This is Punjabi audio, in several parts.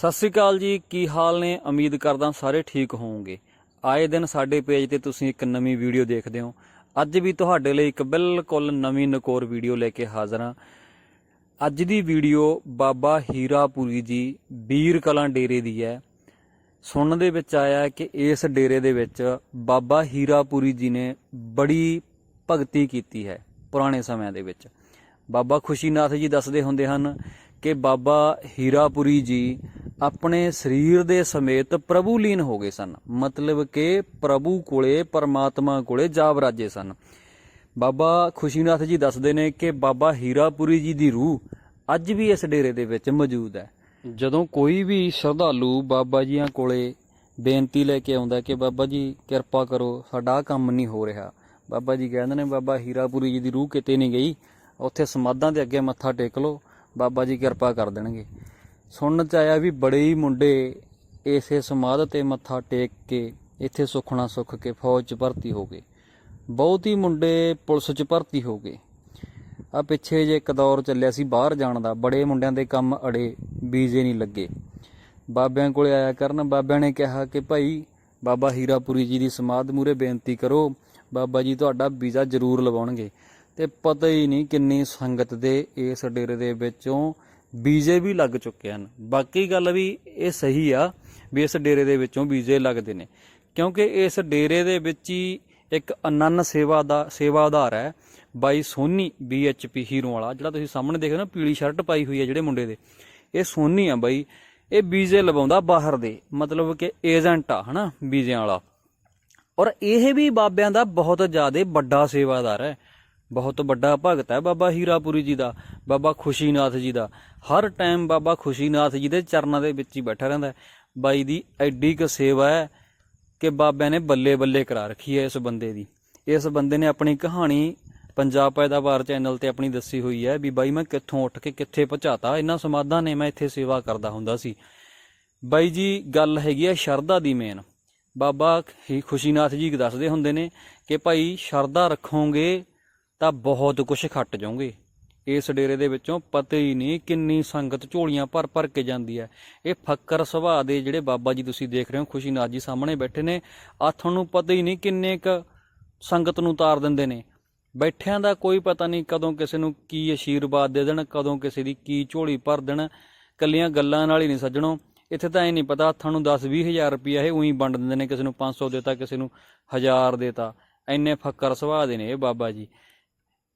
ਸਤਿ ਸ੍ਰੀ ਅਕਾਲ ਜੀ, ਕੀ ਹਾਲ ਨੇ? ਉਮੀਦ ਕਰਦਾ ਸਾਰੇ ਠੀਕ ਹੋਵੋਗੇ। ਆਏ ਦਿਨ ਸਾਡੇ ਪੇਜ ਤੇ ਤੁਸੀਂ ਇੱਕ ਨਵੀਂ ਵੀਡੀਓ ਦੇਖਦੇ ਹੋ। ਅੱਜ ਵੀ ਤੁਹਾਡੇ ਲਈ ਇੱਕ ਬਿਲਕੁਲ ਨਵੀਂ ਨਕੋਰ ਵੀਡੀਓ ਲੈ ਕੇ ਹਾਜ਼ਰ ਹਾਂ। ਅੱਜ ਦੀ ਵੀਡੀਓ ਬਾਬਾ ਹੀਰਾਪੁਰੀ ਜੀ ਬੀਰ ਕਲਾਂ ਡੇਰੇ ਦੀ ਹੈ। ਸੁਣਨ ਦੇ ਵਿੱਚ ਆਇਆ ਕਿ ਇਸ ਡੇਰੇ ਦੇ ਵਿੱਚ ਬਾਬਾ ਹੀਰਾਪੁਰੀ ਜੀ ਨੇ ਬੜੀ ਭਗਤੀ ਕੀਤੀ ਹੈ ਪੁਰਾਣੇ ਸਮਿਆਂ ਦੇ ਵਿੱਚ। ਬਾਬਾ ਖੁਸ਼ੀਨਾਥ ਜੀ ਦੱਸਦੇ ਹੁੰਦੇ ਹਨ ਕਿ ਬਾਬਾ ਹੀਰਾਪੁਰੀ ਜੀ ਆਪਣੇ ਸਰੀਰ ਦੇ ਸਮੇਤ ਪ੍ਰਭੂ ਲੀਨ ਹੋ ਗਏ ਸਨ। ਮਤਲਬ ਕਿ ਪ੍ਰਭੂ ਕੋਲੇ, ਪਰਮਾਤਮਾ ਕੋਲੇ ਜਾ ਵਰਾਜੇ ਸਨ। ਬਾਬਾ ਖੁਸ਼ੀਨਾਥ ਜੀ ਦੱਸਦੇ ਨੇ ਕਿ ਬਾਬਾ ਹੀਰਾਪੁਰੀ ਜੀ ਦੀ ਰੂਹ ਅੱਜ ਵੀ ਇਸ ਡੇਰੇ ਦੇ ਵਿੱਚ ਮੌਜੂਦ ਹੈ। ਜਦੋਂ ਕੋਈ ਵੀ ਸ਼ਰਧਾਲੂ ਬਾਬਾ ਜੀਆਂ ਕੋਲੇ ਬੇਨਤੀ ਲੈ ਕੇ ਆਉਂਦਾ ਕਿ ਬਾਬਾ ਜੀ ਕਿਰਪਾ ਕਰੋ, ਸਾਡਾ ਆਹ ਕੰਮ ਨਹੀਂ ਹੋ ਰਿਹਾ। ਬਾਬਾ ਜੀ ਕਹਿੰਦੇ ਨੇ, ਬਾਬਾ ਹੀਰਾਪੁਰੀ ਜੀ ਦੀ ਰੂਹ ਕਿਤੇ ਨਹੀਂ ਗਈ। ਉੱਥੇ ਸਮਾਧਾਂ ਦੇ ਅੱਗੇ ਮੱਥਾ ਟੇਕ ਲਓ। ਬਾਬਾ ਜੀ ਕਿਰਪਾ ਕਰ ਦੇਣਗੇ। ਸੁਣਨ ਚ ਆਇਆ ਵੀ ਬੜੇ ਹੀ ਮੁੰਡੇ ਇਸੇ ਸਮਾਧ ਤੇ ਮੱਥਾ ਟੇਕ ਕੇ ਇੱਥੇ ਸੁਖਣਾ ਸੁੱਖ ਕੇ ਫੌਜ ਚ ਭਰਤੀ ਹੋ ਗਏ। ਬਹੁਤ ਹੀ ਮੁੰਡੇ ਪੁਲਿਸ ਚ ਭਰਤੀ ਹੋ ਗਏ। ਆ ਪਿੱਛੇ ਜੇ ਇੱਕ ਦੌਰ ਚੱਲਿਆ ਸੀ ਬਾਹਰ ਜਾਣ ਦਾ, ਬੜੇ ਮੁੰਡਿਆਂ ਦੇ ਕੰਮ ਅੜੇ ਵੀਜ਼ੇ ਨਹੀਂ ਲੱਗੇ। ਬਾਬਿਆਂ ਕੋਲੇ ਆਇਆ ਕਰਨ, ਬਾਬਿਆਂ ਨੇ ਕਿਹਾ ਕਿ ਭਾਈ, ਬਾਬਾ ਹੀਰਾਪੁਰੀ ਜੀ ਦੀ ਸਮਾਧ ਮੂਰੇ ਬੇਨਤੀ ਕਰੋ, ਬਾਬਾ ਜੀ ਤੁਹਾਡਾ ਵੀਜ਼ਾ ਜ਼ਰੂਰ ਲਵਾਉਣਗੇ। ਤੇ ਪਤਾ ਹੀ ਨਹੀਂ ਕਿੰਨੀ ਸੰਗਤ ਦੇ ਇਸ ਡੇਰੇ ਦੇ ਵਿੱਚੋਂ ਵੀਜ਼ੇ ਵੀ ਲੱਗ ਚੁੱਕੇ ਹਨ। ਬਾਕੀ ਗੱਲ ਵੀ ਇਹ ਸਹੀ ਆ ਵੀ ਇਸ ਡੇਰੇ ਦੇ ਵਿੱਚੋਂ ਵੀਜ਼ੇ ਲੱਗਦੇ ਨੇ। ਕਿਉਂਕਿ ਇਸ ਡੇਰੇ ਦੇ ਵਿੱਚ ਹੀ ਇੱਕ ਅਨੰਨ ਸੇਵਾ ਦਾ ਸੇਵਾ ਆਧਾਰ ਹੈ ਬਾਈ ਸੋਨੀ BHP ਹੀਰੋ ਵਾਲਾ, ਜਿਹੜਾ ਤੁਸੀਂ ਸਾਹਮਣੇ ਦੇਖ ਰਹੇ ਹੋ ਪੀਲੀ ਸ਼ਰਟ ਪਾਈ ਹੋਈ ਹੈ ਜਿਹੜੇ ਮੁੰਡੇ ਦੇ। ਇਹ ਸੋਨੀ ਆ ਬਾਈ। ਇਹ ਵੀਜ਼ੇ ਲਵਾਉਂਦਾ ਬਾਹਰ ਦੇ, ਮਤਲਬ ਕਿ ਏਜੰਟ ਆ, ਹਨਾ ਵੀਜ਼ਿਆਂ ਵਾਲਾ। ਔਰ ਇਹ ਵੀ ਬਾਬਿਆਂ ਦਾ ਬਹੁਤ ਜ਼ਿਆਦਾ ਵੱਡਾ ਸੇਵਾਦਾਰ ਹੈ। ਬਹੁਤ ਵੱਡਾ ਭਗਤ ਹੈ ਬਾਬਾ ਹੀਰਾਪੁਰੀ ਜੀ ਦਾ, ਬਾਬਾ ਖੁਸ਼ੀਨਾਥ ਜੀ ਦਾ। ਹਰ ਟਾਈਮ ਬਾਬਾ ਖੁਸ਼ੀਨਾਥ ਜੀ ਦੇ ਚਰਨਾਂ ਦੇ ਵਿੱਚ ਹੀ ਬੈਠਾ ਰਹਿੰਦਾ ਬਾਈ ਦੀ ਐਡੀ ਕੁ ਸੇਵਾ ਹੈ ਕਿ ਬਾਬਿਆਂ ਨੇ ਬੱਲੇ ਬੱਲੇ ਕਰਾ ਰੱਖੀ ਹੈ ਇਸ ਬੰਦੇ ਦੀ। ਇਸ ਬੰਦੇ ਨੇ ਆਪਣੀ ਕਹਾਣੀ ਪੰਜਾਬ ਪੈਦਾਵਾਰ ਚੈਨਲ ਤੇ ਆਪਣੀ ਦੱਸੀ ਹੋਈ ਹੈ ਵੀ ਬਾਈ ਮੈਂ ਕਿੱਥੋਂ ਉੱਠ ਕੇ ਕਿੱਥੇ ਪਹੁੰਚਾਤਾ ਇਹਨਾਂ ਸਮਾਧਾਂ ਨੇ ਮੈਂ ਇੱਥੇ ਸੇਵਾ ਕਰਦਾ ਹੁੰਦਾ ਸੀ। ਬਾਈ ਜੀ, ਗੱਲ ਹੈਗੀ ਹੈ ਸ਼ਰਧਾ ਦੀ ਮੇਨ ਬਾਬਾ ਹੀ ਖੁਸ਼ੀਨਾਥ ਜੀ ਦੱਸਦੇ ਹੁੰਦੇ ਨੇ ਕਿ ਭਾਈ ਸ਼ਰਧਾ ਰੱਖੋਗੇ ਤਾਂ ਬਹੁਤ ਕੁਝ ਖੱਟ ਜਾਓਗੇ ਇਸ ਡੇਰੇ ਦੇ ਵਿੱਚੋਂ ਪਤਾ ਹੀ ਨਹੀਂ ਕਿੰਨੀ ਸੰਗਤ ਝੋਲੀਆਂ ਭਰ ਭਰ ਕੇ ਜਾਂਦੀ ਹੈ। ਇਹ ਫੱਕਰ ਸੁਭਾਅ ਦੇ ਜਿਹੜੇ ਬਾਬਾ ਜੀ ਤੁਸੀਂ ਦੇਖ ਰਹੇ ਹੋ ਖੁਸ਼ੀਨਾਥ ਜੀ ਸਾਹਮਣੇ ਬੈਠੇ ਨੇ। ਆ ਤੁਹਾਨੂੰ ਪਤਾ ਹੀ ਨਹੀਂ ਕਿੰਨੇ ਕ ਸੰਗਤ ਨੂੰ ਉਤਾਰ ਦਿੰਦੇ ਨੇ। ਬੈਠਿਆਂ ਦਾ ਕੋਈ ਪਤਾ ਨਹੀਂ ਕਦੋਂ ਕਿਸੇ ਨੂੰ ਕੀ ਅਸ਼ੀਰਵਾਦ ਦੇ ਦੇਣ, ਕਦੋਂ ਕਿਸੇ ਦੀ ਕੀ ਝੋਲੀ ਭਰ ਦੇਣ। ਕੱਲੀਆਂ ਗੱਲਾਂ ਨਾਲ ਹੀ ਨਹੀਂ ਸੱਜਣੋ। ਇੱਥੇ ਤਾਂ ਇਹ ਨਹੀਂ ਪਤਾ ਹੱਥਾਂ ਨੂੰ 10 ਹਜ਼ਾਰ ਰੁਪਇਆ ਇਹ ਉਹੀ ਵੰਡ ਦਿੰਦੇ ਨੇ, ਕਿਸੇ ਨੂੰ 500 ਦੇਤਾ, ਕਿਸੇ ਨੂੰ 1000 ਦੇਤਾ। ਐਨੇ ਫੱਕਰ ਸੁਭਾਅ ਦੇ ਨੇ ਇਹ ਬਾਬਾ ਜੀ।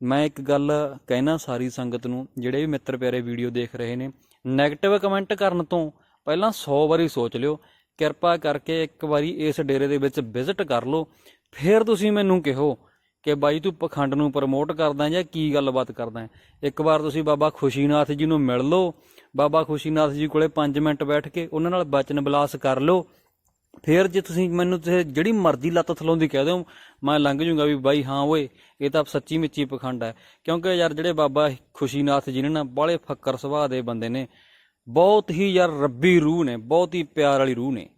ਮੈਂ ਇੱਕ ਗੱਲ ਕਹਿਣਾ ਸਾਰੀ ਸੰਗਤ ਨੂੰ, ਜਿਹੜੇ ਵੀ ਮਿੱਤਰ ਪਿਆਰੇ ਵੀਡੀਓ ਦੇਖ ਰਹੇ ਨੇ 네ਗੇਟਿਵ ਕਮੈਂਟ ਕਰਨ ਤੋਂ ਪਹਿਲਾਂ 100 ਵਾਰੀ ਸੋਚ ਲਿਓ, ਕਿਰਪਾ ਕਰਕੇ ਇੱਕ ਵਾਰੀ ਇਸ ਡੇਰੇ ਦੇ ਵਿੱਚ ਵਿਜ਼ਿਟ ਕਰ ਲਓ। ਫਿਰ ਤੁਸੀਂ ਮੈਨੂੰ ਕਿਹੋ ਕਿ ਬਾਈ ਤੂੰ ਪਖੰਡ ਨੂੰ ਪ੍ਰਮੋਟ ਕਰਦਾ ਜਾਂ ਕੀ ਗੱਲਬਾਤ ਕਰਦਾ ਇੱਕ ਵਾਰ ਤੁਸੀਂ ਬਾਬਾ ਖੁਸ਼ੀਨਾਥ ਜੀ ਨੂੰ ਮਿਲ ਲਓ, ਬਾਬਾ ਖੁਸ਼ੀਨਾਥ ਜੀ ਕੋਲੇ 5 ਮਿੰਟ ਬੈਠ ਕੇ ਉਹਨਾਂ ਨਾਲ ਬਚਨ ਬਲਾਸ ਕਰ ਲਓ ਫਿਰ ਜੇ ਤੁਸੀਂ ਮੈਨੂੰ ਤੁਸੀਂ ਜਿਹੜੀ ਮਰਜ਼ੀ ਲੱਤ ਥਲੋਂ ਦੀ ਕਹਿ ਦਿਓ, ਮੈਂ ਲੰਘ ਜੂੰਗਾ ਵੀ ਬਾਈ, ਹਾਂ ਓਏ, ਇਹ ਤਾਂ ਸੱਚੀ ਮਿੱਚੀ ਪਖੰਡ ਹੈ। ਕਿਉਂਕਿ ਯਾਰ ਜਿਹੜੇ ਬਾਬਾ ਖੁਸ਼ੀਨਾਥ ਜੀ ਨੇ ਨਾ ਬਾਲੇ ਫੱਕਰ ਸੁਭਾਅ ਦੇ ਬੰਦੇ ਨੇ। ਬਹੁਤ ਹੀ ਯਾਰ ਰੱਬੀ ਰੂਹ ਨੇ, ਬਹੁਤ ਹੀ ਪਿਆਰ ਵਾਲੀ ਰੂਹ ਨੇ।